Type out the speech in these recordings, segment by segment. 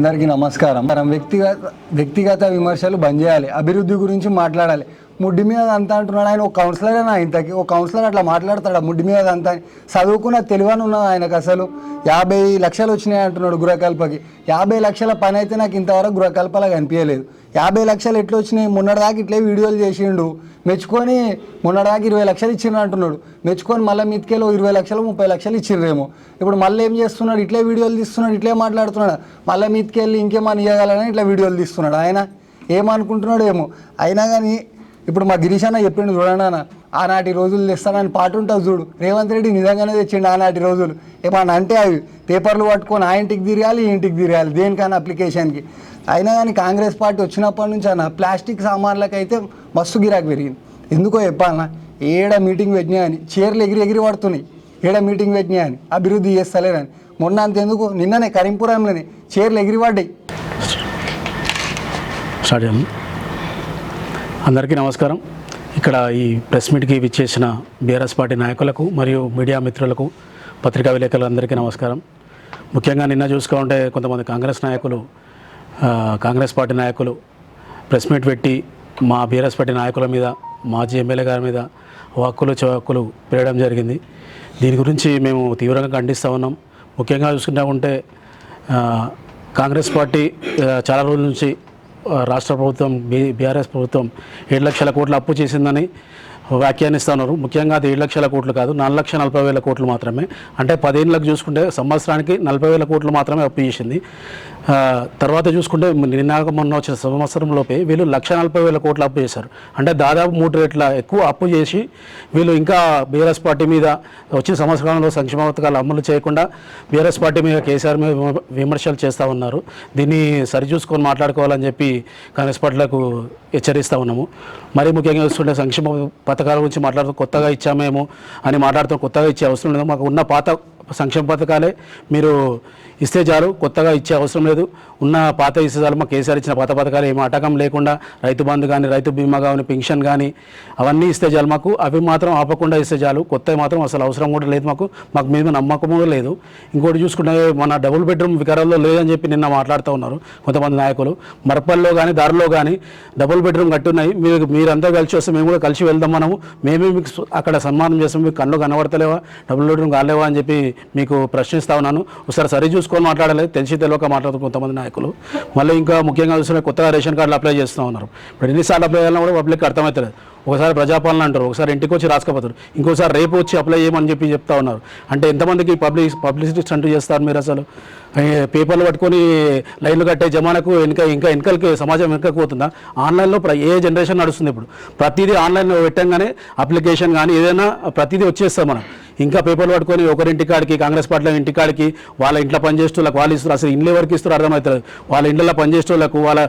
అందరికీ నమస్కారం. మనం వ్యక్తిగత వ్యక్తిగత విమర్శలు బంద్ చేయాలి. అభివృద్ధి గురించి మాట్లాడాలి. ముడ్డి మీద అంతా అంటున్నాడు ఆయన. ఒక కౌన్సిలరేనా ఇంతకి? ఒక కౌన్సిలర్ అట్లా మాట్లాడతాడా? ముడ్డి మీద అంతా అని? చదువుకున్న తెలివని ఉన్నది ఆయనకు అసలు? యాభై లక్షలు వచ్చినాయి అంటున్నాడు గృహకల్పకి. యాభై లక్షల పని అయితే నాకు ఇంతవరకు గృహకల్పలా కనిపించలేదు. యాభై లక్షలు ఎట్లా వచ్చినాయి? మొన్నటిదాకా ఇట్లే వీడియోలు చేసిండు. మెచ్చుకొని మొన్నటిదాకా ఇరవై లక్షలు ఇచ్చిండు అంటున్నాడు. మెచ్చుకొని మళ్ళీ మీతికెళ్ళి ఇరవై లక్షలు ముప్పై లక్షలు ఇచ్చిర్రేమో ఇప్పుడు మళ్ళీ ఏం చేస్తున్నాడు? ఇట్లే వీడియోలు తీస్తున్నాడు ఇట్లే మాట్లాడుతున్నాడు. మళ్ళీ మీతికెళ్ళి ఇంకేమని ఇవ్వగలని ఇట్లా వీడియోలు తీస్తున్నాడు ఆయన. ఏమనుకుంటున్నాడు ఏమో. అయినా కానీ ఇప్పుడు మా గిరీష్ అన్న చెప్పిండు చూడండి అన్న ఆనాటి రోజులు తెస్తానని పాట ఉంటుంది చూడు. రేవంత్ రెడ్డి నిజంగానే తెచ్చిండు ఆనాటి రోజులు. ఏమన్నా అంటే అవి పేపర్లు పట్టుకొని ఆ ఇంటికి తిరగాలి ఈ ఇంటికి తిరగాలి దేనికైనా అప్లికేషన్కి. అయినా కానీ కాంగ్రెస్ పార్టీ వచ్చినప్పటి నుంచి అన్న ప్లాస్టిక్ సామాన్లకైతే అయితే మస్తు గిరాకు పెరిగింది. ఎందుకో చెప్పాలన్నా ఏడ మీటింగ్ పెట్టినా అని చీరలు ఎగిరి ఎగిరి పడుతున్నాయి. ఏడ మీటింగ్ పెట్టినా అని అభివృద్ధి చేస్తలేరని. మొన్న అంతెందుకు నిన్ననే కరీంపురంలోనే చీరలు ఎగిరి పడ్డాయి. సరే అందరికీ నమస్కారం. ఇక్కడ ఈ ప్రెస్ మీట్కి విచ్చేసిన బీఆర్ఎస్ పార్టీ నాయకులకు మరియు మీడియా మిత్రులకు పత్రికా విలేకరులందరికీ నమస్కారం. ముఖ్యంగా నిన్న చూసుకుంటే కొంతమంది కాంగ్రెస్ నాయకులు కాంగ్రెస్ పార్టీ నాయకులు ప్రెస్ మీట్ పెట్టి మా బీఆర్ఎస్ పార్టీ నాయకుల మీద మాజీ ఎమ్మెల్యే గారి మీద వాక్కులు చవాక్కులు పెరగడం జరిగింది. దీని గురించి మేము తీవ్రంగా ఖండిస్తూ ఉన్నాం. ముఖ్యంగా చూసుకుంటా ఉంటే కాంగ్రెస్ పార్టీ చాలా రోజుల నుంచి రాష్ట్ర ప్రభుత్వం బీ బీఆర్ఎస్ ప్రభుత్వం ఏడు లక్షల కోట్లు అప్పు చేసిందని వ్యాఖ్యానిస్తున్నారు. ముఖ్యంగా అది ఏడు లక్షల కోట్లు కాదు నాలుగు లక్షల నలభై వేల కోట్లు మాత్రమే. అంటే పదేళ్ళకి చూసుకుంటే సంవత్సరానికి నలభై వేల కోట్లు మాత్రమే అప్పు చేసింది. తర్వాత చూసుకుంటే నిన్నాక మొన్న వచ్చిన సంవత్సరంలోపే వీళ్ళు లక్ష నలభై వేల కోట్లు అప్పు చేశారు. అంటే దాదాపు మూడు రేట్ల ఎక్కువ అప్పు చేసి వీళ్ళు ఇంకా బీఆర్ఎస్ పార్టీ మీద వచ్చిన సంవత్సరంలో సంక్షేమ పథకాలు అమలు చేయకుండా బీఆర్ఎస్ పార్టీ మీద కేసీఆర్ మీద విమ- విమర్శలు చేస్తూ ఉన్నారు. దీన్ని సరిచూసుకొని మాట్లాడుకోవాలని చెప్పి కాంగ్రెస్ పార్టీలకు హెచ్చరిస్తూ ఉన్నాము. మరీ ముఖ్యంగా చూస్తుంటే సంక్షేమ పథకాల గురించి మాట్లాడుతూ కొత్తగా ఇచ్చామేమో అని మాట్లాడుతూ కొత్తగా ఇచ్చే అవసరం లేదు. మాకు ఉన్న పాత సంక్షేమ పథకాలే మీరు ఇస్తే చాలు కొత్తగా ఇచ్చే అవసరం లేదు. ఉన్న పాత ఇస్తే చాలు మా కేసీఆర్ ఇచ్చిన పాత పథకాలు ఏమి అటకం లేకుండా రైతు బంధు కానీ రైతు బీమా కానీ పెన్షన్ కానీ అవన్నీ ఇస్తే చాలు మాకు. అవి మాత్రం ఆపకుండా ఇస్తే చాలు. కొత్తవి మాత్రం అసలు అవసరం కూడా లేదు మాకు. మాకు మీద నమ్మకం కూడా లేదు. ఇంకోటి చూసుకుంటే మన డబుల్ బెడ్రూమ్ వికారాల్లో లేదని చెప్పి నిన్న మాట్లాడుతూ ఉన్నారు కొంతమంది నాయకులు. మరపల్లో కానీ దారిలో కానీ డబుల్ బెడ్రూమ్ కట్టున్నాయి. మీరు మీరంతా కలిసి వస్తే మేము కూడా కలిసి వెళ్దాం మనము. మేమే మీకు అక్కడ సన్మానం చేస్తాం. మీకు కళ్ళు కనబడతలేవా? డబుల్ బెడ్రూమ్ కాలేవా అని చెప్పి మీకు ప్రశ్నిస్తా ఉన్నాను. ఒకసారి సరి చూసుకొని మాట్లాడలేదు తెలిసి తెలియక మాట్లాడుతూ కొంతమంది నాయకులు. మళ్ళీ ఇంకా ముఖ్యంగా చూసిన కొత్తగా రేషన్ కార్డులు అప్లై చేస్తూ ఉన్నారు. ఇప్పుడు ఎన్నిసార్లు అప్లై చేయాలన్నా కూడా పబ్లిక్ అర్థమవుతలేదు ఒకసారి ప్రజాపాలన అంటారు ఒకసారి ఇంటికి వచ్చి రాసుకోపోతారు. ఇంకోసారి రేపు వచ్చి అప్లై చేయమని చెప్పి చెప్తా ఉన్నారు. అంటే ఎంతమందికి పబ్లిక్ పబ్లిసిటీ స్టంట్ చేస్తారు మీరు అసలు? పేపర్లు పట్టుకొని లైన్లు కట్టే జమానకు వెనుక ఇంకా వెనుకలకి సమాజం వెనుకపోతుందా ఆన్లైన్లో ప్ర- ఏ జనరేషన్ నడుస్తుంది ఇప్పుడు? ప్రతిదీ ఆన్లైన్లో పెట్టంగానే అప్లికేషన్ కానీ ఏదైనా ప్రతిదీ వచ్చేస్తాం మనం ఇంకా పేపర్లు పట్టుకొని ఒకరింటి కాడికి కాంగ్రెస్ పార్టీలో ఇంటి కాడికి వాళ్ళ ఇంట్లో పనిచేసేవాళ్ళకి వాళ్ళు ఇస్తారు అసలు ఇండ్లు ఎవరికి ఇస్తారు అర్థమవుతుంది వాళ్ళ ఇండ్లలో పనిచేసేవాళ్ళకు వాళ్ళ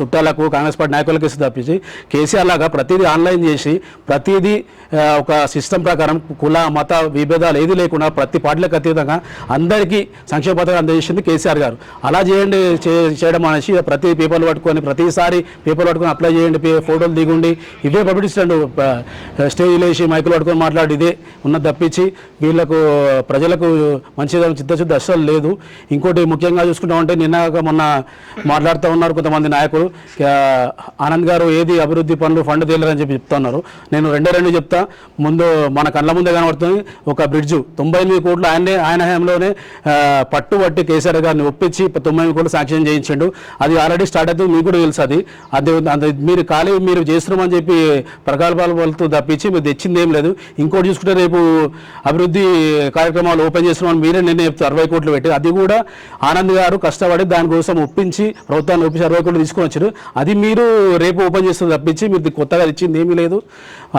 చుట్టాలకు కాంగ్రెస్ పార్టీ నాయకులకు ఇస్తుంది తప్పించి కేసీఆర్ లాగా ప్రతిదీ ఆన్లైన్ చేసి ప్రతిదీ ఒక సిస్టమ్ ప్రకారం కుల మత విభేదాలు ఏది లేకుండా ప్రతి పార్టీలకు అతీతంగా అందరికీ సంక్షేమ పథకాలు అందజేసింది కేసీఆర్ గారు. అలా చేయండి చేయడం అనేసి ప్రతి పేపర్లు పట్టుకొని ప్రతిసారి పేపర్లు పట్టుకొని అప్లై చేయండి ఫోటోలు దిగుండి. ఇవే పబ్లిసిటీ స్టేజ్ లేచి మైకులు పట్టుకొని మాట్లాడి ఇదే ఉన్నది తప్పించి వీళ్ళకు ప్రజలకు మంచి చిత్తశుద్ధి అస్సలు లేదు. ఇంకోటి ముఖ్యంగా చూసుకుంటామంటే నిన్న మొన్న మాట్లాడుతూ ఉన్నారు కొంతమంది నాయకులు. ఆనంద్ గారు ఏది అభివృద్ధి పనులు ఫండ్ తేలేదని చెప్పి చెప్తా ఉన్నారు నేను రెండే రెండు చెప్తా. ముందు మన కళ్ళ ముందే కనబడుతుంది. ఒక బ్రిడ్జ్. తొంభై ఎనిమిది కోట్లు ఆయనే ఆయన హయాంలోనే ఆ, పట్టు పట్టి కేసీఆర్ గారిని ఒప్పించి తొంభై ఎనిమిది కోట్లు శాంక్షన్ చేయించండు. అది ఆల్రెడీ స్టార్ట్ అవుతుంది. మీకు కూడా తెలుసు అది. అది అది మీరు ఖాళీ మీరు చేస్తున్నామని చెప్పి ప్రకల్పాలు తప్పించి మీరు తెచ్చింది ఏం లేదు. ఇంకోటి చూసుకుంటే రేపు అభివృద్ధి కార్యక్రమాలు ఓపెన్ చేస్తున్నామని మీరే నిర్ణయం చెప్తారు. అరవై కోట్లు పెట్టి. అది కూడా ఆనంద్ గారు కష్టపడి దానికోసం ఒప్పించి ప్రభుత్వాన్ని ఒప్పించి అరవై కోట్లు తీసుకొని వచ్చారు. అది మీరు రేపు ఓపెన్ చేస్తుంది తప్పించి మీరు కొత్తగా ఇచ్చింది ఏమీ లేదు.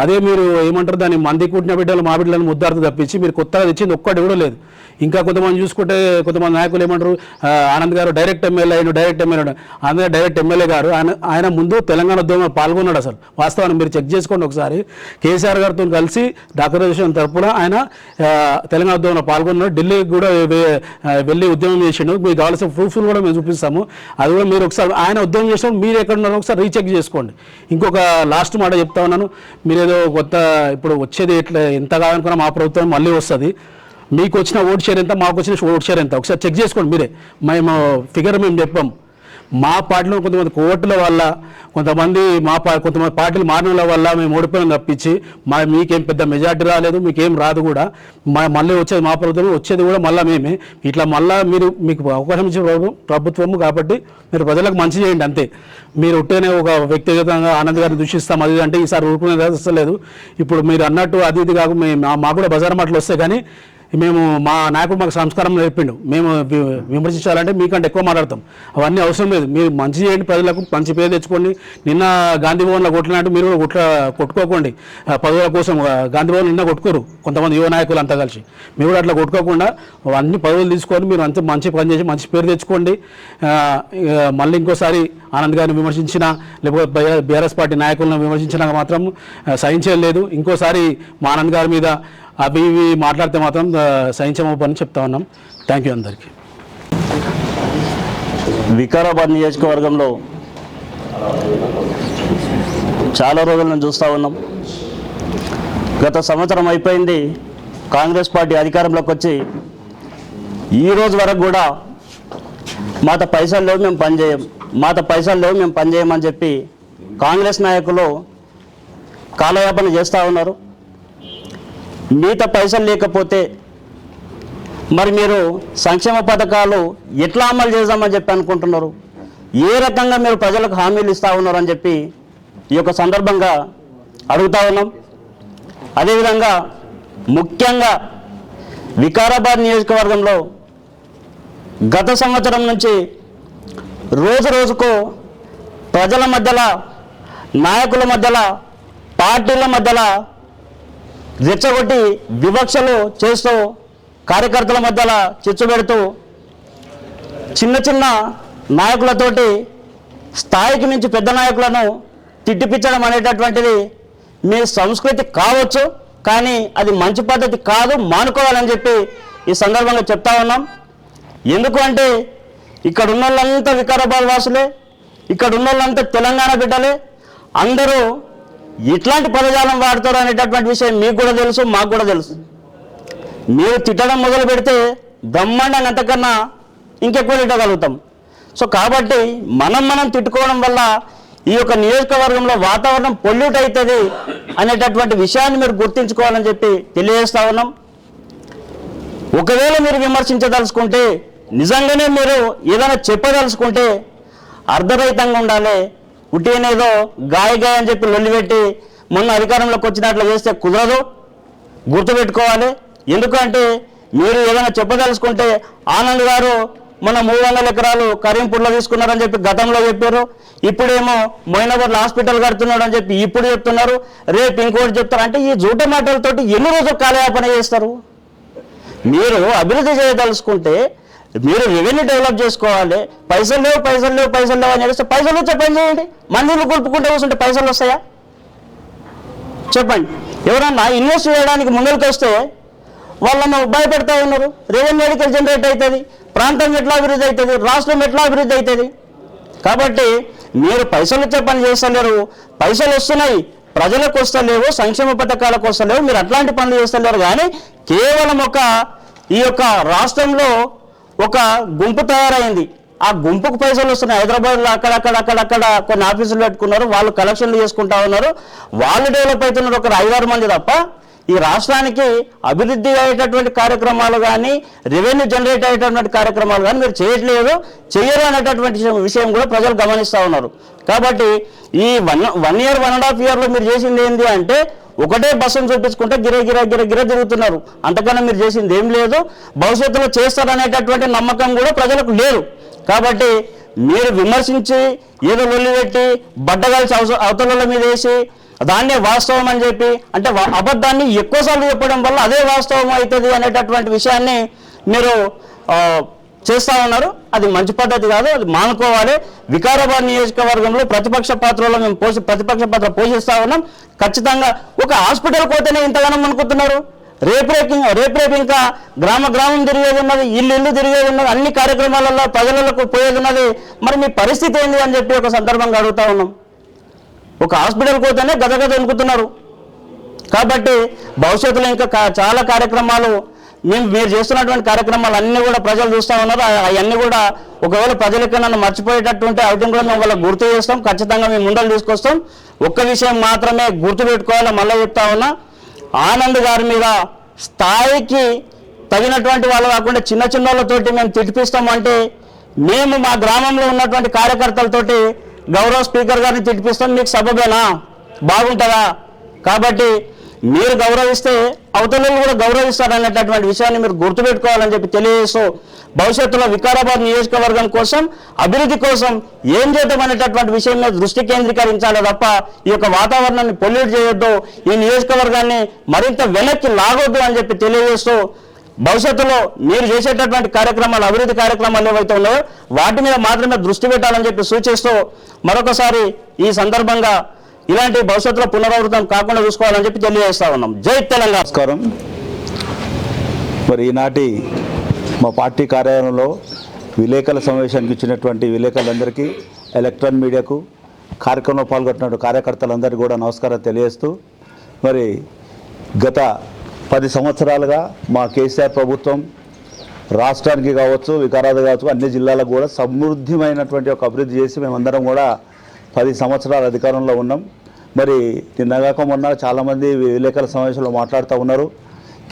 అదే మీరు ఏమంటారు దాన్ని మంది కుట్టిన బిడ్డలు మా బిడ్డలను ముద్దార్త తప్పించి మీరు కొత్తగా తెచ్చింది ఒక్కటి కూడా లేదు. ఇంకా కొంతమంది చూసుకుంటే కొంతమంది నాయకులు ఏమంటారు ఆనంద్ గారు డైరెక్ట్ ఎమ్మెల్యే అయిన direct MLA Anand direct MLA గారు ఆయన ఆయన ముందు తెలంగాణ ఉద్యమంలో పాల్గొన్నాడు అసలు. వాస్తవాన్ని మీరు చెక్ చేసుకోండి ఒకసారి. కేసీఆర్ గారితో కలిసి డాక్టరైజేషన్ తరపున ఆయన ఆయన తెలంగాణ ఉద్యమంలో పాల్గొన్నాడు. ఢిల్లీకి కూడా వెళ్ళి ఉద్యమం చేసిండు. మీకు కావాల్సిన ప్రూఫ్లు కూడా మేము చూపిస్తాము. అది కూడా మీరు ఒకసారి ఆయన ఉద్యమం చేసినప్పుడు మీరు ఎక్కడ ఉన్నారో ఒకసారి రీచెక్ చేసుకోండి. ఇంకొక లాస్ట్ మాట చెప్తా ఉన్నాను. మీరేదో కొత్త ఇప్పుడు వచ్చేది ఎట్లా ఎంత కాదనుకున్నా మా ప్రభుత్వం మళ్ళీ వస్తుంది. మీకు వచ్చిన ఓట్ షేర్ ఎంత మాకు వచ్చిన ఓట్ షేర్ ఎంత? ఒకసారి చెక్ చేసుకోండి మీరే. మేము ఫిగర్ మేము చెప్పాం. మా పార్టీలో కొంతమంది కోర్టుల వల్ల కొంతమంది మా పా కొంతమంది పార్టీలు మారిన వల్ల మేము ఓడిపోయిన తప్పించి మా మీకేం పెద్ద మెజార్టీ రాలేదు మీకేం రాదు కూడా. మా మళ్ళీ వచ్చేది మా ప్రభుత్వం వచ్చేది కూడా మళ్ళీ మేమే. ఇట్లా మళ్ళీ మీరు మీకు అవకాశం ఇచ్చే ప్రభుత్వము కాబట్టి మీరు ప్రజలకు మంచి చేయండి అంతే. మీరు ఉంటేనే ఒక వ్యక్తిగతంగా ఆనంద్ గారిని దూషిస్తాం అది అంటే ఈసారి ఊరుకునే వస్తలేదు ఇప్పుడు మీరు అన్నట్టు అది ఇది కాకుండా మేము మా- కూడా బజార్ మాటలు వస్తాయి కానీ మేము మా నాయకుడు మాకు సంస్కారం నేర్పిండు. మేము విమర్శించాలంటే మీకంటే ఎక్కువ మాట్లాడతాం. అవన్నీ అవసరం లేదు. మీరు మంచి చేయండి ప్రజలకు మంచి పేరు తెచ్చుకోండి. నిన్న గాంధీ భవన్లో కొట్టినట్టు మీరు కూడా కొట్ల కొట్టుకోకండి. పదవుల కోసం గాంధీ భవన్ నిన్న కొట్టుకోరు. కొంతమంది యువ నాయకులు అంతా కలిసి. మీరు కూడా అట్లా కొట్టుకోకుండా అన్ని పదవులు తీసుకొని మీరు అంత మంచి పని చేసి మంచి పేరు తెచ్చుకోండి. మళ్ళీ ఇంకోసారి ఆనంద్ గారిని విమర్శించిన లేకపోతే బీఆర్ఎస్ పార్టీ నాయకులను విమర్శించినా మాత్రం ఆ, సహించేది లేదు. ఇంకోసారి మా ఆనంద్ గారి మీద అవి ఇవి మాట్లాడితే మాత్రం ఆ, సహించమని చెప్తా ఉన్నాం. థ్యాంక్ యూ అందరికీ. వికారాబాద్ నియోజకవర్గంలో చాలా రోజులు నుంచి చూస్తూ ఉన్నాం. గత సంవత్సరం అయిపోయింది కాంగ్రెస్ పార్టీ అధికారంలోకి వచ్చి ఈ రోజు వరకు కూడా మాత పైసలు లేవు మేము పనిచేయం మాత పైసలు లేవు మేము పనిచేయమని చెప్పి కాంగ్రెస్ నాయకులు కాలయాపన చేస్తూ ఉన్నారు. మిగత పైసలు లేకపోతే మరి మీరు సంక్షేమ పథకాలు ఎట్లా అమలు చేద్దామని చెప్పి అనుకుంటున్నారు? ఏ రకంగా మీరు ప్రజలకు హామీలు ఇస్తూ ఉన్నారు అని చెప్పి ఈ యొక్క సందర్భంగా అడుగుతా ఉన్నాం. అదేవిధంగా ముఖ్యంగా వికారాబాద్ నియోజకవర్గంలో గత సంవత్సరం నుంచి రోజు రోజుకు ప్రజల మధ్యలో నాయకుల మధ్యలో పార్టీల మధ్యలో రెచ్చగొట్టి వివక్షలు చేస్తూ కార్యకర్తల మధ్యల చిచ్చు పెడుతూ చిన్న చిన్న నాయకులతోటి స్థాయికి మించి పెద్ద నాయకులను తిట్టిపించడం అనేటటువంటిది మీ సంస్కృతి కావచ్చు కానీ అది మంచి పద్ధతి కాదు మానుకోవాలని చెప్పి ఈ సందర్భంగా చెప్తా ఉన్నాం. ఎందుకు అంటే ఇక్కడ ఉన్న వాళ్ళంతా వికారాబాద్ వాసులే ఇక్కడ ఉన్న వాళ్ళంతా తెలంగాణ బిడ్డలే అందరూ ఇట్లాంటి పదజాలం వాడతారు అనేటటువంటి విషయం మీకు కూడా తెలుసు మాకు కూడా తెలుసు. మీరు తిట్టడం మొదలు పెడితే బ్రహ్మాండంగా అంతకన్నా ఇంకెక్కువ తిట్టగలుగుతాం. సో కాబట్టి మనం మనం తిట్టుకోవడం వల్ల ఈ యొక్క నియోజకవర్గంలో వాతావరణం పొల్యూట్ అవుతుంది అనేటటువంటి విషయాన్ని మీరు గుర్తించుకోవాలని చెప్పి తెలియజేస్తా ఉన్నాం. ఒకవేళ మీరు విమర్శించదలుచుకుంటే నిజంగానే మీరు ఏదైనా చెప్పదలుచుకుంటే అర్ధరహితంగా ఉండాలి. ఉట్టినేదో గాయ గాయ అని చెప్పి లొల్లి పెట్టి మొన్న అధికారంలోకి వచ్చినట్లు చేస్తే కుదరదు. గుర్తుపెట్టుకోవాలి. ఎందుకంటే మీరు ఏదైనా చెప్పదలుచుకుంటే ఆనంద్ గారు మన మూడు వందల ఎకరాలు కరీంపూర్లో తీసుకున్నారని చెప్పి గతంలో చెప్పారు. ఇప్పుడేమో మొయినాబాద్ హాస్పిటల్ కడుతున్నాడు అని చెప్పి ఇప్పుడు చెప్తున్నారు. రేపు ఇంకోటి చెప్తారు. అంటే ఈ జూట మాటలతోటి ఎన్ని రోజులు కాలయాపన చేస్తారు? మీరు అభివృద్ధి చేయదలుచుకుంటే మీరు రెవెన్యూ డెవలప్ చేసుకోవాలి. పైసలు లేవు పైసలు లేవు పైసలు లేవు అని చెప్పేస్తే పైసలు వచ్చే పని చేయండి. మందులు కొలుపుకుంటే కూర్చుంటే పైసలు వస్తాయా? చెప్పండి. ఎవరన్నా ఇన్వెస్ట్ చేయడానికి ముందరికి వస్తే వాళ్ళను భయపెడతా ఉన్నారు. రెవెన్యూ ఎడికల్ జనరేట్ అవుతుంది. ప్రాంతం ఎట్లా అభివృద్ధి అవుతుంది? రాష్ట్రం ఎట్లా అభివృద్ధి అవుతుంది? కాబట్టి మీరు పైసలు వచ్చే పని చేస్తలేరు. పైసలు వస్తున్నాయి. ప్రజలకు వస్తలేవు సంక్షేమ పథకాలకు వస్తలేవు. మీరు అట్లాంటి పనులు చేస్తలేరు. కానీ కేవలం ఒక ఈ యొక్క రాష్ట్రంలో ఒక గుంపు తయారైంది. ఆ గుంపుకు పైసలు వస్తున్నాయి. హైదరాబాద్లో అక్కడక్కడ అక్కడక్కడ కొన్ని ఆఫీసులు పెట్టుకున్నారు. వాళ్ళు కలెక్షన్లు చేసుకుంటా ఉన్నారు. వాళ్ళు డెవలప్ అవుతున్నారు ఒక ఐదారు మంది తప్ప. ఈ రాష్ట్రానికి అభివృద్ధి అయ్యేటటువంటి కార్యక్రమాలు కానీ రెవెన్యూ జనరేట్ అయ్యేటటువంటి కార్యక్రమాలు కానీ మీరు చేయట్లేదు. చేయరు అనేటటువంటి విషయం- విషయం కూడా ప్రజలు గమనిస్తూ ఉన్నారు. కాబట్టి ఈ one one year one and half ఇయర్లో మీరు చేసింది ఏంటి అంటే ఒకటే బస్సును చూపించుకుంటే గిరే గిరే గిర గిర తిరుగుతున్నారు. అంతకన్నా మీరు చేసింది ఏం లేదు. భవిష్యత్తులో చేస్తారనేటటువంటి నమ్మకం కూడా ప్రజలకు లేదు. కాబట్టి మీరు విమర్శించి ఏదో లొల్లి పెట్టి బట్టగాల్చి అవస- అవతల మీద వేసి దాన్నే వాస్తవం అని చెప్పి అంటే వా- అబద్ధాన్ని ఎక్కువసార్లు చెప్పడం వల్ల అదే వాస్తవం అవుతుంది అనేటటువంటి విషయాన్ని మీరు చేస్తా ఉన్నారు అది మంచి పద్ధతి కాదు అది మానుకోవాలి. వికారాబాద్ నియోజకవర్గంలో ప్రతిపక్ష పాత్రలో మేము పోషి ప్రతిపక్ష పాత్ర పోషిస్తా ఉన్నాం. ఖచ్చితంగా ఒక హాస్పిటల్ పోతేనే ఇంతగానం అనుకుంటున్నారు రేపు రేపు రేపు రేపు ఇంకా గ్రామ గ్రామం తిరిగేది ఉన్నది ఇల్లు ఇల్లు తిరిగేది ఉన్నది అన్ని కార్యక్రమాలలో ప్రజలకు పోయేది ఉన్నది. మరి మీ పరిస్థితి ఏంది అని చెప్పి ఒక సందర్భంగా అడుగుతా ఉన్నాం. ఒక హాస్పిటల్ పోతేనే గదగద వణుకుతున్నారు. కాబట్టి భవిష్యత్తులో ఇంకా చాలా కార్యక్రమాలు మేము మీరు చేస్తున్నటువంటి కార్యక్రమాలు అన్నీ కూడా ప్రజలు చూస్తూ ఉన్నారు. అవన్నీ కూడా ఒకవేళ ప్రజలకి నన్ను మర్చిపోయేటటువంటి ఉంటే కూడా మేము వాళ్ళకి గుర్తు చేస్తాం. ఖచ్చితంగా మేము ముందలు తీసుకొస్తాం. ఒక్క విషయం మాత్రమే గుర్తు పెట్టుకోవాలో మళ్ళీ చెప్తా ఉన్నా ఆనంద్ గారి మీద స్థాయికి తగినటువంటి వాళ్ళు కాకుండా చిన్న చిన్న వాళ్ళతోటి మేము తిడిపిస్తామంటే మేము మా గ్రామంలో ఉన్నటువంటి కార్యకర్తలతోటి గౌరవ స్పీకర్ గారిని తిడిపిస్తాం మీకు సబబేనా? బాగుంటుందా? కాబట్టి మీరు గౌరవిస్తే అవతలను కూడా గౌరవిస్తారు అనేటటువంటి విషయాన్ని మీరు గుర్తుపెట్టుకోవాలని చెప్పి తెలియజేస్తూ భవిష్యత్తులో వికారాబాద్ నియోజకవర్గం కోసం అభివృద్ధి కోసం ఏం చేద్దాం అనేటటువంటి విషయం మీద దృష్టి కేంద్రీకరించాలి తప్ప ఈ యొక్క వాతావరణాన్ని పొల్యూట్ చేయొద్దు ఈ నియోజకవర్గాన్ని మరింత వెనక్కి లాగొద్దు అని చెప్పి తెలియజేస్తూ భవిష్యత్తులో మీరు చేసేటటువంటి కార్యక్రమాలు అభివృద్ధి కార్యక్రమాలు ఏవైతే ఉన్నాయో వాటి మీద మాత్రమే దృష్టి పెట్టాలని చెప్పి సూచిస్తూ మరొకసారి ఈ సందర్భంగా ఇలాంటి భవిష్యత్తులో పునరావృతం కాకుండా చూసుకోవాలని చెప్పి తెలియజేస్తా ఉన్నాం. జై తెలంగాణ. నమస్కారం. మరి ఈనాటి మా పార్టీ కార్యాలయంలో విలేకరుల సమావేశానికి ఇచ్చినటువంటి విలేకరులందరికీ ఎలక్ట్రాన్ మీడియాకు కార్యక్రమంలో పాల్గొంటున్న కార్యకర్తలందరికీ కూడా నమస్కారం తెలియజేస్తూ మరి గత పది సంవత్సరాలుగా మా కేసీఆర్ ప్రభుత్వం రాష్ట్రానికి కావచ్చు వికారాబాద్ కావచ్చు అన్ని జిల్లాలకు కూడా సమృద్ధిమైనటువంటి ఒక అభివృద్ధి చేసి మేమందరం కూడా పది సంవత్సరాల అధికారంలో ఉన్నాం. మరి నిన్నగాక మొన్న చాలామంది విలేకరుల సమావేశంలో మాట్లాడుతూ ఉన్నారు.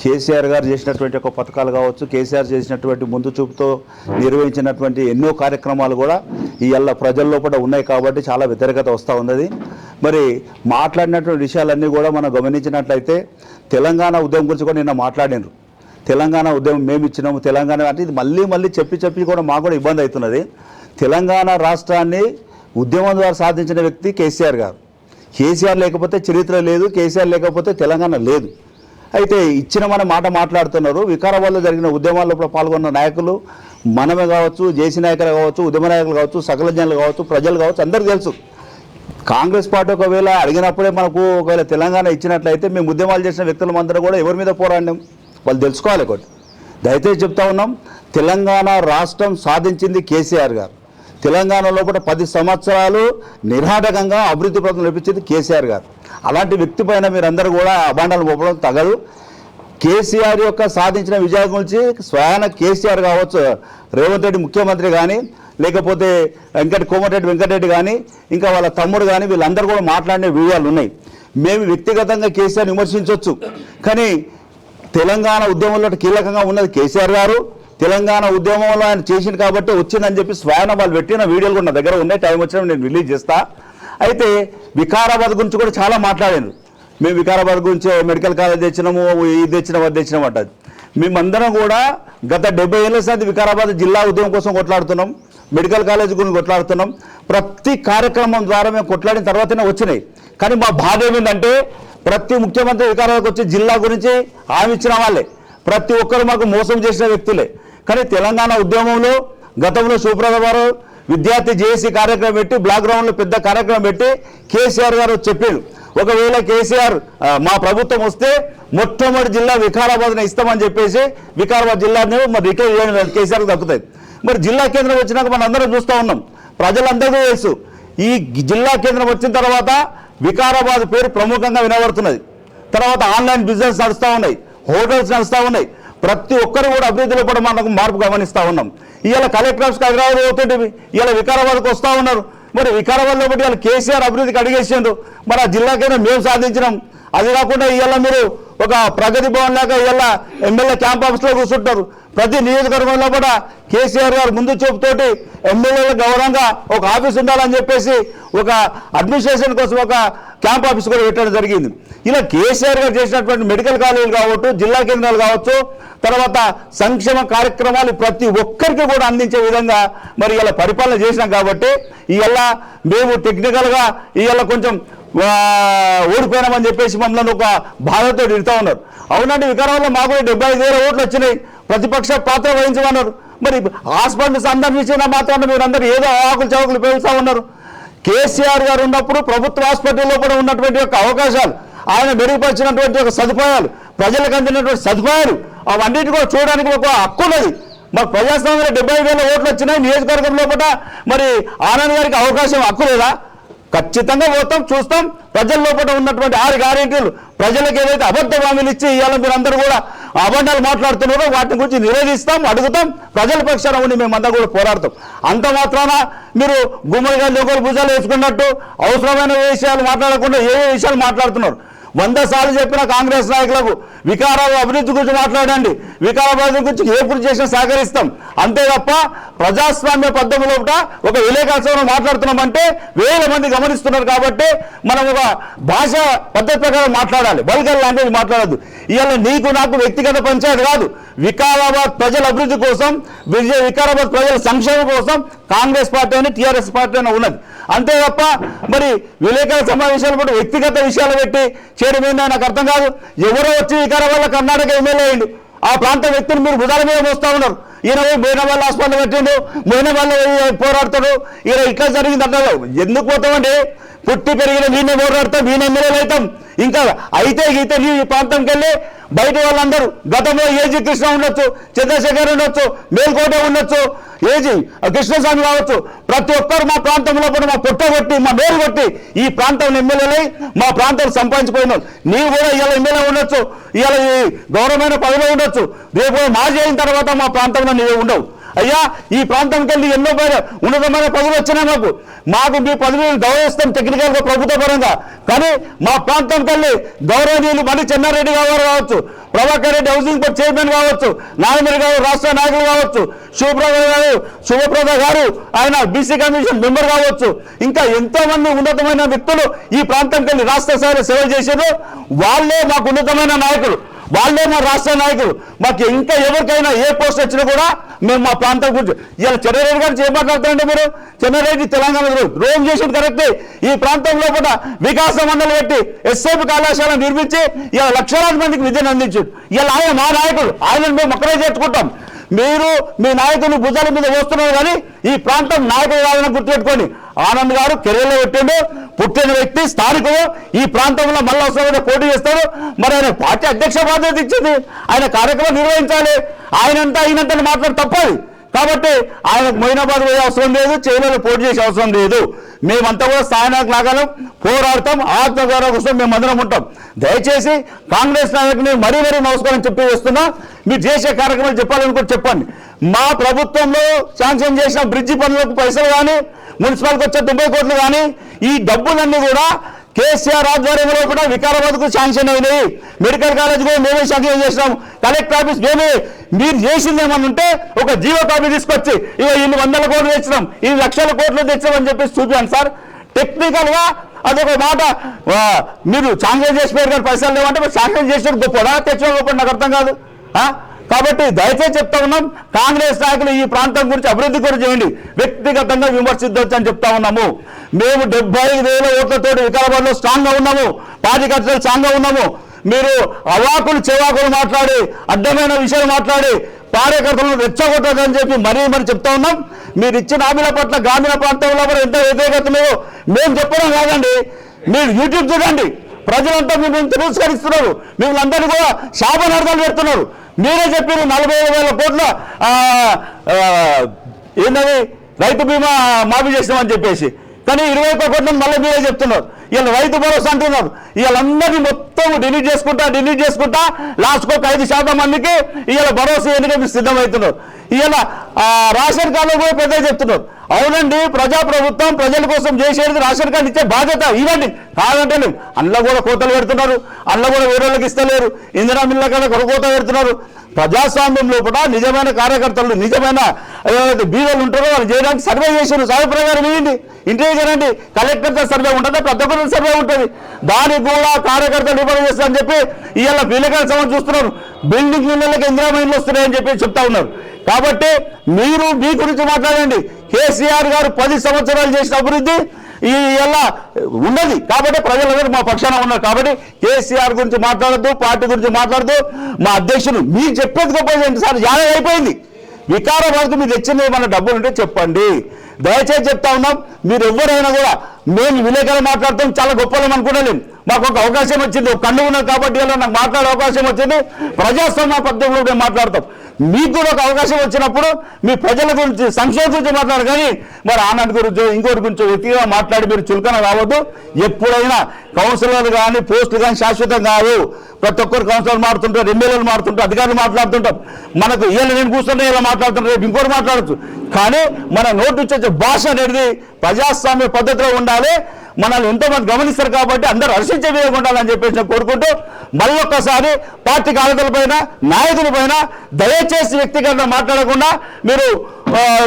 కేసీఆర్ గారు చేసినటువంటి ఒక పథకాలు కావచ్చు కేసీఆర్ చేసినటువంటి ముందు చూపుతో నిర్వహించినటువంటి ఎన్నో కార్యక్రమాలు కూడా ఇవాళ ప్రజల్లో కూడా ఉన్నాయి కాబట్టి చాలా వ్యతిరేకత వస్తూ ఉన్నది. మరి మాట్లాడినటువంటి విషయాలన్నీ కూడా మనం గమనించినట్లయితే తెలంగాణ ఉద్యమం గురించి కూడా నిన్న మాట్లాడినారు. తెలంగాణ ఉద్యమం మేము ఇచ్చినాము తెలంగాణ అంటే ఇది మళ్ళీ మళ్ళీ చెప్పి చెప్పి కూడా మాకు కూడా ఇబ్బంది అవుతున్నది. తెలంగాణ రాష్ట్రాన్ని ఉద్యమం ద్వారా సాధించిన వ్యక్తి కేసీఆర్ గారు. కేసీఆర్ లేకపోతే చరిత్ర లేదు కేసీఆర్ లేకపోతే తెలంగాణ లేదు. అయితే ఇచ్చిన మన మాట మాట్లాడుతున్నారు. వికారాబాద్లో జరిగిన ఉద్యమాల్లో పాల్గొన్న నాయకులు మనమే కావచ్చు జేసీ నాయకులు కావచ్చు ఉద్యమ నాయకులు కావచ్చు సకల జనులు కావచ్చు ప్రజలు కావచ్చు అందరికీ తెలుసు. కాంగ్రెస్ పార్టీ ఒకవేళ అడిగినప్పుడే మనకు ఒకవేళ తెలంగాణ ఇచ్చినట్లయితే మేము ఉద్యమాలు చేసిన వ్యక్తులం అందరూ కూడా ఎవరి మీద పోరాడినాం? వాళ్ళు తెలుసుకోవాలి ఒకటి. దయచేసి చెప్తా ఉన్నాం తెలంగాణ రాష్ట్రం సాధించింది కేసీఆర్ గారు. తెలంగాణలో కూడా పది సంవత్సరాలు నిరాటకంగా అభివృద్ధి పథకం నడిపించేది కేసీఆర్ గారు. అలాంటి వ్యక్తి పైన మీరందరూ కూడా అభాండాలు పోపడం తగదు. కేసీఆర్ యొక్క సాధించిన విజయం గురించి స్వయాన కేసీఆర్ కావచ్చు రేవంత్ రెడ్డి ముఖ్యమంత్రి కానీ లేకపోతే వెంకట కోమటిరెడ్డి వెంకటరెడ్డి కానీ ఇంకా వాళ్ళ తమ్ముడు కానీ వీళ్ళందరూ కూడా మాట్లాడిన వీడియోలు ఉన్నాయి. మేము వ్యక్తిగతంగా కేసీఆర్ విమర్శించవచ్చు కానీ తెలంగాణ ఉద్యమంలో కీలకంగా ఉన్నది కేసీఆర్ గారు. తెలంగాణ ఉద్యమంలో ఆయన చేసింది కాబట్టి వచ్చిందని చెప్పి స్వయాన వాళ్ళు పెట్టిన వీడియోలు కూడా నా దగ్గర ఉన్నాయి. టైం వచ్చినప్పుడు నేను రిలీజ్ చేస్తా. అయితే వికారాబాద్ గురించి కూడా చాలా మాట్లాడాను మేము వికారాబాద్ గురించి మెడికల్ కాలేజ్ తెచ్చినాము ఇది తెచ్చినాము అది తెచ్చినాము అంటది మేమందరం కూడా గత డెబ్బై ఏళ్ళ సంది వికారాబాద్ జిల్లా ఉద్యమం కోసం కొట్లాడుతున్నాం. మెడికల్ కాలేజ్ గురించి కొట్లాడుతున్నాం. ప్రతి కార్యక్రమం ద్వారా మేము కొట్లాడిన తర్వాతనే వచ్చినాయి. కానీ మా బాధ ఏమిందంటే ప్రతి ముఖ్యమంత్రి వికారాబాద్కి వచ్చి జిల్లా గురించి హామీ ఇచ్చిన వాళ్ళే. ప్రతి ఒక్కరు మాకు మోసం చేసిన వ్యక్తులే. కానీ తెలంగాణ ఉద్యమంలో గతంలో సుప్రభ గారు విద్యార్థి జేఏసీ కార్యక్రమం పెట్టి బ్లాక్ గ్రౌండ్లో పెద్ద కార్యక్రమం పెట్టి కేసీఆర్ గారు చెప్పారు ఒకవేళ కేసీఆర్ మా ప్రభుత్వం వస్తే మొట్టమొదటి జిల్లా వికారాబాద్ని ఇస్తామని చెప్పేసి వికారాబాద్ జిల్లాని మరి రిటైర్ చేయడం కేసీఆర్ దక్కుతాయి మరి జిల్లా కేంద్రం వచ్చినాక మనం అందరం చూస్తూ ఉన్నాం. ప్రజలందరికీ తెలుసు. ఈ జిల్లా కేంద్రం వచ్చిన తర్వాత వికారాబాద్ పేరు ప్రముఖంగా వినబడుతున్నది. తర్వాత ఆన్లైన్ బిజినెస్ నడుస్తూ ఉన్నాయి. హోటల్స్ నడుస్తూ ఉన్నాయి. ప్రతి ఒక్కరు కూడా అభివృద్ధిలో కూడా మనకు మార్పు గమనిస్తూ ఉన్నాం. ఇవాళ కలెక్టర్ ఆఫీస్కి హైదరాబాద్ పోతుంటే ఇవాళ వికారాబాద్కి వస్తూ ఉన్నారు. మరి వికారాబాద్లో బట్టి ఇవాళ కేసీఆర్ అభివృద్ధికి అడిగేసిండు. మరి ఆ జిల్లాకైనా మేము సాధించినాం. అది కాకుండా ఇవాళ మీరు ఒక ప్రగతి భవన్ లాగా ఇవాళ ఎమ్మెల్యే క్యాంప్ ఆఫీస్లో కూర్చుంటారు. ప్రతి నియోజకవర్గంలో కూడా కేసీఆర్ గారు ముందు చూపుతోటి ఎమ్మెల్యేలకు గౌరవంగా ఒక ఆఫీస్ ఉండాలని చెప్పేసి ఒక అడ్మినిస్ట్రేషన్ కోసం ఒక క్యాంప్ ఆఫీస్ కూడా పెట్టడం జరిగింది. ఇలా కేసీఆర్ గారు చేసినటువంటి మెడికల్ కాలేజీలు కావచ్చు జిల్లా కేంద్రాలు కావచ్చు తర్వాత సంక్షేమ కార్యక్రమాలు ప్రతి ఒక్కరికి కూడా అందించే విధంగా మరి ఇలా పరిపాలన చేసినాం కాబట్టి ఇలా మేము టెక్నికల్గా ఇలా కొంచెం ఓడిపోయినామని చెప్పేసి మమ్మల్ని ఒక బాధతో ఇడుతూ ఉన్నారు. అవునండి వికారాబాద్లో మాకు డెబ్బై ఐదు వేల ఓట్లు వచ్చినాయి. ప్రతిపక్ష పాత్ర వహించమన్నారు. మరి హాస్పిటల్ సందర్శించిన మాత్రాన మీరందరూ ఏదో ఆకులు చవకులు పేలుస్తూ ఉన్నారు. కేసీఆర్ గారు ఉన్నప్పుడు ప్రభుత్వ హాస్పిటల్లో కూడా ఉన్నటువంటి యొక్క అవకాశాలు ఆయన మెరుగుపరిచినటువంటి ఒక సదుపాయాలు ప్రజలకు అందినటువంటి సదుపాయాలు అవన్నిటి కూడా చూడడానికి ఒక హక్కు ఉన్నది. మరి ప్రజాస్వామ్యంలో డెబ్బై వేల ఓట్లు వచ్చినాయి నియోజకవర్గం లోపల మరి ఆనంద్ గారికి అవకాశం హక్కు లేదా? ఖచ్చితంగా పోతాం చూస్తాం. ప్రజల లోపల ఉన్నటువంటి ఆరు గ్యారెంటీలు ప్రజలకు ఏదైతే అబద్ధ హామీలు ఇచ్చి ఇవాళ మీరందరూ కూడా అబద్ధాలు మాట్లాడుతున్నారో వాటి గురించి నిరోధిస్తాం అడుగుతాం. ప్రజల పక్షాన ఉండి మేమంతా కూడా పోరాడతాం. అంత మాత్రాన మీరు గుమ్మడిగా లోకల్ భుజాలు వేసుకున్నట్టు అవసరమైన విషయాలు మాట్లాడకుండా ఏ విషయాలు మాట్లాడుతున్నారు? వంద సార్లు చెప్పిన కాంగ్రెస్ నాయకులకు వికారాబాద్ అభివృద్ధి గురించి మాట్లాడండి. వికారాబాద్ గురించి ఏ కృషి చేసినా సహకరిస్తాం. అంతే తప్ప ప్రజాస్వామ్య పద్ధతిలో ఒక విలేకరణ మాట్లాడుతున్నామంటే వేల మంది గమనిస్తున్నారు కాబట్టి మనం ఒక భాష పద్ధతి ప్రకారం మాట్లాడాలి. బల్గర్ లాంగ్వేజ్ మాట్లాడద్దు. ఇవాళ నీకు నాకు వ్యక్తిగత పంచాయతీ కాదు. వికారాబాద్ ప్రజల అభివృద్ధి కోసం విజయ వికారాబాద్ ప్రజల సంక్షేమం కోసం కాంగ్రెస్ పార్టీ అని టీఆర్ఎస్ పార్టీ అని ఉన్నది. అంతే తప్ప మరి విలేకరుల సమావేశాలు కూడా వ్యక్తిగత విషయాలు పెట్టి చేయడం ఏందో నాకు అర్థం కాదు. ఎవరో వచ్చి వికారాబాద్లో కర్ణాటక ఎమ్మెల్యే అయ్యిండు. ఆ ప్రాంత వ్యక్తులు మీరు భుజాల మీద మోస్తా ఉన్నారు. ఈయన పోయి వాళ్ళ హాస్పిటల్ పెట్టిండు మోయిన వాళ్ళు పోరాడతాడు. ఈయన ఇట్లా జరిగింది అంటారు ఎందుకు పోతామండి? పుట్టి పెరిగిన వీడిని పోరాడతాం వీణ ఎమ్మెల్యేలు అవుతాం. ఇంకా అయితే గీతే ఈ ప్రాంతంకి వెళ్ళి బయట వాళ్ళందరూ గతంలో ఏజీ కృష్ణ ఉండొచ్చు చంద్రశేఖర్ ఉండొచ్చు మేల్కోట ఉండొచ్చు ఏజీ కృష్ణస్వామి కావచ్చు. ప్రతి ఒక్కరు మా ప్రాంతంలో కూడా మా పుట్ట కొట్టి మా మేలు కొట్టి ఈ ప్రాంతం ఎమ్మెల్యేలై మా ప్రాంతం సంపాదించిపోయినాం నీవు కూడా ఇలా ఎమ్మెల్యే ఉండొచ్చు ఇలా ఈ గౌరవమైన పదవిలో ఉండొచ్చు. రేపు మాజీ అయిన తర్వాత మా ప్రాంతంలో నీవే ఉండవు. అయ్యా ఈ ప్రాంతంకి వెళ్ళి ఎన్నో పేరు ఉన్నతమైన పదవులు వచ్చినాయి మాకు. మాకు మీ పదవిని గౌరవిస్తాం టెక్నికల్గా ప్రభుత్వ పరంగా. కానీ మా ప్రాంతంకి వెళ్ళి గౌరవనీయులు మళ్ళీ చెన్నారెడ్డి గారు కావచ్చు Prabhakar Reddy housing board chairman కావచ్చు నాగమరి గారు రాష్ట్ర నాయకులు కావచ్చు శివప్రద గారు శివప్రద గారు ఆయన బీసీ కమిషన్ మెంబర్ కావచ్చు. ఇంకా ఎంతో మంది ఉన్నతమైన వ్యక్తులు ఈ ప్రాంతంకి వెళ్ళి రాష్ట్ర స్థాయిలో సేవ చేశారు. వాళ్ళే మాకు ఉన్నతమైన నాయకులు. వాళ్ళే మా రాష్ట్ర నాయకులు. మాకు ఇంకా ఎవరికైనా ఏ పోస్ట్ వచ్చినా కూడా మేము మా ప్రాంతం గురించి ఇలా చెన్నారెడ్డి గారు ఏం మాట్లాడుతారంటే మీరు? చెన్నారెడ్డి తెలంగాణ రోమ్ చేసింది కరెక్టే. ఈ ప్రాంతంలో కూడా వికాస మండలి పెట్టి ఎస్ఐపి కళాశాల నిర్మించి ఇలా లక్షలాది మందికి విద్యను అందించారు. ఇలా ఆయన మా నాయకుడు ఆయనను మేము ఒక్కడే చేర్చుకుంటాం. మీరు మీ నాయకులు భుజాల మీద వస్తున్నారు కానీ ఈ ప్రాంతం నాయకులు కాదని గుర్తుపెట్టుకోండి. ఆనంద్ గారు కెరీర్లో పెట్టిండు పుట్టిన వ్యక్తి స్థానికుడు. ఈ ప్రాంతంలో మళ్ళా అవసరమైన పోటీ చేస్తాడు. మరి ఆయన పార్టీ అధ్యక్ష బాధ్యత ఇచ్చింది. ఆయన కార్యక్రమం నిర్వహించాలి. ఆయనంతా అయినంత మాట్లాడు తప్పది. కాబట్టి ఆయనకు మొయినాబాద్ పోయే అవసరం లేదు చైనాలో పోటీ చేసే అవసరం లేదు. మేమంతా కూడా స్థానిక లాగానే పోరాడతాం. ఆత్మగౌరవం కోసం మేము అందరం ఉంటాం. దయచేసి కాంగ్రెస్ నాయకుని మరీ మరీ నమస్కారం చెప్పి వేస్తున్నా. మీరు చేసే కార్యక్రమాలు చెప్పాలనుకుంటే చెప్పండి. మా ప్రభుత్వంలో శాంక్షన్ చేసిన బ్రిడ్జి పనులకు పైసలు కానీ మున్సిపాల్కి వచ్చే తొంభై కోట్లు కానీ ఈ డబ్బులన్నీ కూడా కేసీఆర్ ఆధ్వర్యంలో కూడా వికారాబాద్కు శాంక్షన్ అయినాయి. మెడికల్ కాలేజ్ కూడా మేమే శాంక్షన్ చేసినాం. కలెక్టర్ ఆఫీస్ మేమే మీరు చేసిందేమని ఉంటే ఒక జీవో కాపీ తీసుకొచ్చి ఇక ఇన్ని వందల కోట్లు తెచ్చినాం ఇన్ని లక్షల కోట్లు తెచ్చినామని చెప్పేసి చూపించాను సార్. టెక్నికల్గా అదొక మాట మీరు శాంక్షన్ చేసి కానీ పైసలు లేవంటే శాంక్షన్ చేసిన గొప్పదా తెచ్చిన గొప్ప నాకు అర్థం కాదు. కాబట్టి దయచేసి చెప్తా ఉన్నాం కాంగ్రెస్ నాయకులు ఈ ప్రాంతం గురించి అభివృద్ధి గురించి చేయండి. వ్యక్తిగతంగా విమర్శించవచ్చు అని చెప్తా ఉన్నాము. మేము డెబ్బై ఐదు వేల ఓట్లతో వికారాబాద్లో స్ట్రాంగ్గా ఉన్నాము. పార్టీ ఖర్చులు స్ట్రాంగ్గా ఉన్నాము. మీరు అవాకులు చెవాకులు మాట్లాడి అడ్డమైన విషయాలు మాట్లాడి కార్యకర్తలను రెచ్చగొట్టదని చెప్పి మరీ మరి చెప్తా ఉన్నాం. మీరు ఇచ్చిన హామీల పట్ల గ్రామీణ ప్రాంతంలో కూడా ఎంత వ్యతిరేకత లేవో. మేము చెప్పడం కాదండి. మీరు యూట్యూబ్ చూడండి. ప్రజలంతా మిమ్మల్ని తిరస్కరిస్తున్నారు. మిమ్మల్ని అందరినీ కూడా శాపనార్థాలు పెడుతున్నారు. మీరే చెప్పారు నలభై వేల కోట్ల ఆ, ఏంటది రైతు బీమా మాఫీ చేసినామని చెప్పేసి. కానీ ఇరవై ఒక్క కోట్లను మళ్ళీ మీరే చెప్తున్నారు. వీళ్ళు రైతు భరోసా అంటున్నారు. వీళ్ళందరినీ మొత్తం డిలీట్ చేసుకుంటా డిలీట్ చేసుకుంటా లాస్ట్కి ఒక ఐదు శాతం మందికి వీళ్ళ భరోసా ఎందుకు సిద్ధమవుతున్నారు? ఇవాళ ఆ, రేషన్ కార్డులో కూడా పెద్ద చెప్తున్నారు అవునండి ప్రజాప్రభుత్వం ప్రజల కోసం చేసేది రేషన్ కార్డు ఇచ్చే బాధ్యత. ఇవ్వండి. కాదంటే లేదు. అందులో కూడా కోతలు పెడుతున్నారు. అందులో కూడా వేరేళ్ళకి ఇస్తలేరు. ఇందిరా మిల్ల కన్నా ఒక కోత పెడుతున్నారు. ప్రజాస్వామ్యం లోపల నిజమైన కార్యకర్తలు నిజమైన బీదలు ఉంటారో వాళ్ళు చేయడానికి సర్వే చేశారు సర్వే ప్రకారం ఇవ్వండి. ఇంటికి కదండి కలెక్టర్ సర్వే ఉంటుంది పెద్ద సర్వే ఉంటుంది. దానికి కూడా కార్యకర్తలు నిపుణులు చేస్తారని చెప్పి ఇవాళ విలేకరుల సమాజం చూస్తున్నారు. బిల్డింగ్ ఇళ్ళకి ఇందిరా మైన్లు వస్తున్నాయని చెప్పి చెప్తా ఉన్నారు. కాబట్టి మీరు మీ గురించి మాట్లాడండి. కేసీఆర్ గారు పది సంవత్సరాలు చేసిన అభివృద్ధి ఈ ఎలా ఉన్నది. కాబట్టి ప్రజలందరూ మా పక్షాన ఉన్నారు. కాబట్టి కేసీఆర్ గురించి మాట్లాడద్దు పార్టీ గురించి మాట్లాడద్దు. మా అధ్యక్షులు మీరు చెప్పేది గొప్పది సార్ యాభై అయిపోయింది. వికారాబాద్కు మీరు తెచ్చింది ఏమైనా డబ్బులు ఉంటే చెప్పండి. దయచేసి చెప్తా ఉన్నాం. మీరు ఎవరైనా కూడా మేము విలేకరులు మాట్లాడతాం. చాలా గొప్పలం అనుకోవడం మాకు ఒక అవకాశం వచ్చింది. ఒక కన్ను ఉన్నది కాబట్టి ఇలా నాకు మాట్లాడే అవకాశం వచ్చింది. ప్రజాస్వామ్య పద్ధతిలో మేము మాట్లాడతాం. మీకు కూడా ఒక అవకాశం వచ్చినప్పుడు మీ ప్రజల గురించి సంక్షేమం గురించి మాట్లాడారు. కానీ మరి ఆనంద్ గురించి ఇంకోటి గురించి వ్యక్తిగా మాట్లాడి మీరు చులకన కావద్దు. ఎప్పుడైనా కౌన్సిలర్లు కానీ పోస్టులు కానీ శాశ్వతం కాదు ప్రతి ఒక్కరు కౌన్సిలర్ మారుతుంటారు ఎమ్మెల్యేలు మారుతుంటారు అధికారులు మాట్లాడుతుంటారు. మనకు వీళ్ళు నేను కూర్చుంటే ఇలా మాట్లాడుతుంటారు రేపు ఇంకోటి మాట్లాడచ్చు. కానీ మన నోటి నుంచి వచ్చే భాష అనేది ప్రజాస్వామ్య పద్ధతిలో ఉండాలి. మనల్ని ఎంతోమంది గమనిస్తారు కాబట్టి అందరూ హర్షించే విధంగా ఉండాలని చెప్పేసి నేను కోరుకుంటూ మళ్ళొక్కసారి పార్టీ కార్యకర్తల పైన నాయకుల పైన దయచేసి వ్యక్తిగతంగా మాట్లాడకుండా మీరు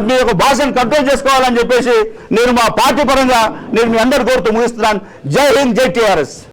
మీ యొక్క భాషను కంట్రోల్ చేసుకోవాలని చెప్పేసి నేను మా పార్టీ పరంగా నేను మీ అందరు కోరుతూ ముగిస్తున్నాను. జై హింద్ జై టీఆర్ఎస్.